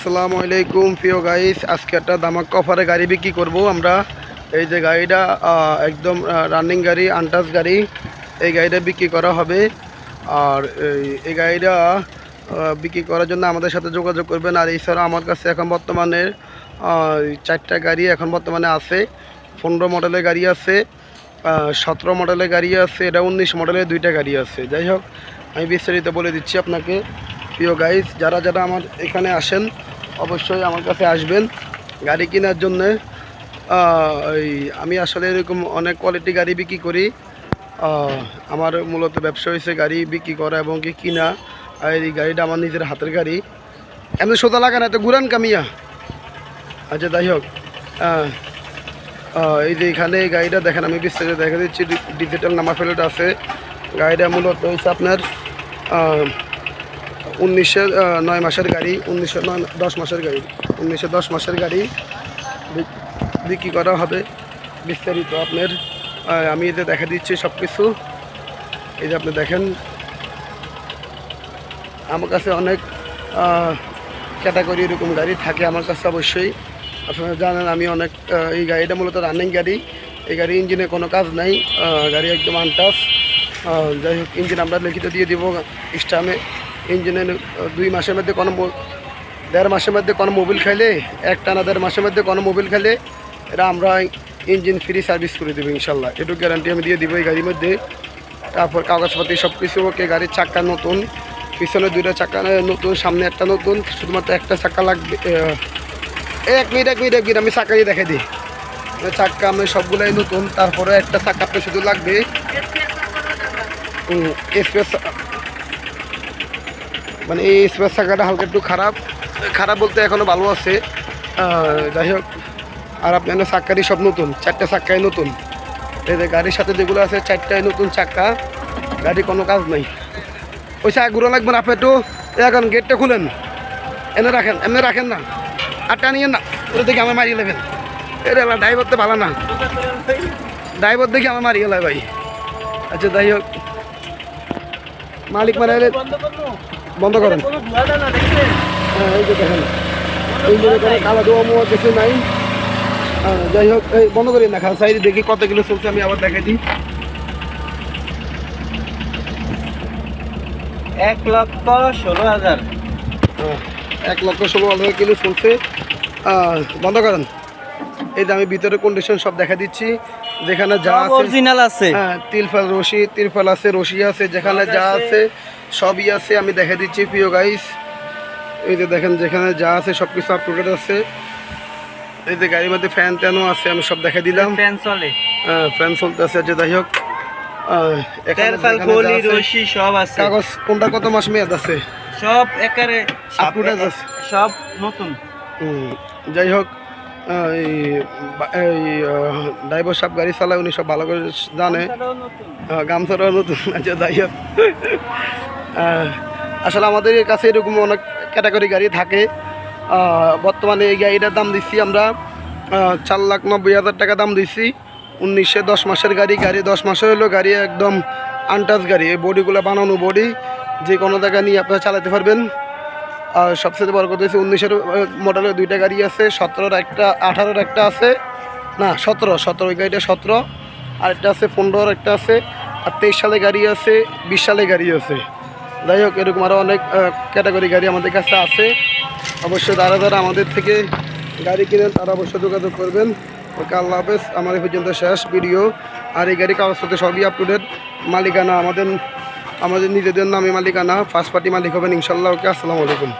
আসসালামু আলাইকুম, প্রিয় গাইস আজকে একটা দামাক অফারে গাড়ি বিক্রি করব আমরা। এই যে গাড়িটা একদম রানিং গাড়ি আনটাস গাড়ি, এই গাড়িটা বিক্রি করা হবে। আর এই- গাড়িটা বিক্রি করার জন্য আমাদের সাথে যোগাযোগ করবেন। আর এছাড়া আমার কাছে এখন বর্তমানে চারটা গাড়ি এখন বর্তমানে আছে। পনেরো মডেলের গাড়ি আছে সতেরো মডেলের গাড়ি আছে, এটা উনিশ মডেলের দুইটা গাড়ি আছে। যাই হোক, আমি বিস্তারিত বলে দিচ্ছি আপনাকে। প্রিয় গাইজ যারা যারা আমার এখানে আসেন অবশ্যই আমার কাছে আসবেন গাড়ি কেনার জন্যে। এই আমি আসলে এরকম অনেক কোয়ালিটি গাড়ি বিক্রি করি। আমার মূলত ব্যবসা হয়েছে গাড়ি বিক্রি করা এবং কি কিনা। আর এই গাড়িটা আমার নিজের হাতের গাড়ি। এমনি সোজা লাগা না তো ঘুরান কামিয়া। আচ্ছা যাই হোক। এই যে এখানে এই গাড়িটা দেখেন, আমি বিস্তারিত দেখা দিচ্ছি। ডিজিটাল নাম্বার প্লেট আছে। গাড়িটা মূলত হচ্ছে আপনার উনিশশো নয় মাসের গাড়ি, উনিশশো, নয় দশ মাসের গাড়ি। উনিশশো দশ মাসের গাড়ি বিক্রি করা হবে বিস্তারিত আপনার আমি যে দেখা দিচ্ছি সব কিছু এই যে আপনি দেখেন, আমার কাছে অনেক ক্যাটাগরি এরকম গাড়ি থাকে আমার কাছে অবশ্যই। আপনারা জানেন আমি অনেক এই গাড়িটা মূলত রানিং গাড়ি। এই গাড়ি ইঞ্জিনে কোনো কাজ নাই গাড়ি একদম আনটাস যাই হোক ইঞ্জিন আমরা লিখিত দিয়ে দিব স্টামে ইঞ্জিনের দুই মাসের মধ্যে কোনো দেড় মাসের মধ্যে কোনো মোবিল খাইলে এক টানা দেড় মাসের মধ্যে কোনো মোবিল খাইলে এটা আমরা ইঞ্জিন ফ্রি সার্ভিস করে দেবো ইনশাল্লাহ। এটুকু গ্যারান্টি আমি দিয়ে দিব এই গাড়ির মধ্যে। তারপর কাগজপাতি সব কিছু ওকে গাড়ির চাক্কা নতুন, পিছনে দুইটা চাক্কা নতুন, সামনে একটা নতুন, শুধুমাত্র একটা চাক্কা লাগবে এক মিনিট এক মিনিট এক মিনিট, আমি দিয়ে দেখে দিই। চাক্কা আমি সবগুলাই নতুন, তারপরে একটা চাক্কা শুধু লাগবে এক্সপ্রেস মানে এই এক্সপ্রেস চাকাটা হালকা একটু খারাপ। খারাপ বলতে এখনও ভালো আছে। যাই হোক, আর আপনার চাক্কারই সব নতুন, চারটা চাক্কাই নতুন। গাড়ির সাথে যেগুলো আছে চারটায় নতুন চাক্কা। গাড়ি কোনো কাজ নাই। ওই চাকা ঘুরো লাগবে না, আপনি একটু এখন গেটটা খুলেন। এনে রাখেন, এমনি রাখেন না। আটটা নিয়ে না ওটা দেখে আমার মারিয়ে নেবেন। এটা ড্রাইভার তো ভালো না। ড্রাইভার দেখে আমার মারিয়ে লাগে ভাই। আচ্ছা যাই হোক। মালিক মানে বন্ধ করেন। হ্যাঁ এই যে দেখেন। এই যে দেখেন কালা দোয়া মোয়া কিছু নাই। হ্যাঁ, যাই হোক এই বন্ধ করি না খাল সাইড দেখি কত কিলো চলছে আমি আবার দেখাই দিই। এক লক্ষ ষোলো হাজার। হ্যাঁ, এক লক্ষ ষোলো হাজার কিলো চলছে। বন্ধ করেন। এই যে আমি ভিতরে কন্ডিশন সব দেখা দিচ্ছি। যেখানে যা আছে অরিজিনাল আছে। হ্যাঁ তিরফাল রশি তিরফাল আছে রশি আছে যেখানে যা আছে সবই আছে আমি দেখে দিচ্ছি প্রিয় গাইস এই যে দেখেন যেখানে যা আছে সব কিছু আপ টু ডেট আছে। এই যে গাড়ির মধ্যে ফ্যান ট্যানও আছে আমি সব দেখে দিলাম। ফ্যান চলে। হ্যাঁ, ফ্যান চলতে আছে যে যাই হোক। আছে, সব আছে। কাগজ কোনটা কত মাস মেয়াদ আছে? সব একারে আছে। সব নতুন। যাই হোক এই ড্রাইভার সাহেব গাড়ি চালায় উনি সব ভালো করে জানে। গামছাটাও নতুন। আছে যাই হোক। আসলে আমাদের কাছে এরকম অনেক ক্যাটাগরি গাড়ি থাকে। বর্তমানে এই গাড়িটার দাম দিচ্ছি আমরা চার লাখ নব্বই হাজার টাকা দাম দিচ্ছি। উনিশশো দশ মাসের গাড়ি গাড়ি দশ মাসের হলো গাড়ি একদম আনটাচ গাড়ি। এই বডিগুলো বানানো বডি যে কোনো জায়গায় নিয়ে আপনারা চালাতে পারবেন। আর সবচেয়ে বড় কথা হচ্ছে উনিশের মডেলের দুইটা গাড়ি আছে, সতেরোর একটা, আঠারোর একটা আছে। না, সতেরো সতেরো গাড়িটা সতেরো। আরেকটা আছে পনেরোর একটা আছে, আর তেইশ সালে গাড়ি আছে, বিশ সালে গাড়ি আছে। যাই হোক, এরকম আরও অনেক ক্যাটাগরি গাড়ি আমাদের কাছে আছে। অবশ্যই যারা যারা আমাদের থেকে গাড়ি কিনেন, তারা অবশ্যই যোগাযোগ করবেন। ওকে, আল্লাহ হাফেজ। এই পর্যন্ত শেষ ভিডিও। আর এই গাড়ি কাগজপত্র সবই আপ টু ডেট মালিকানা আমাদের আমাদের নিজেদের নামে মালিকানা ফার্স্ট পার্টি মালিক হবেন ইনশাল্লাহ। ওকে আসসালামু আলাইকুম।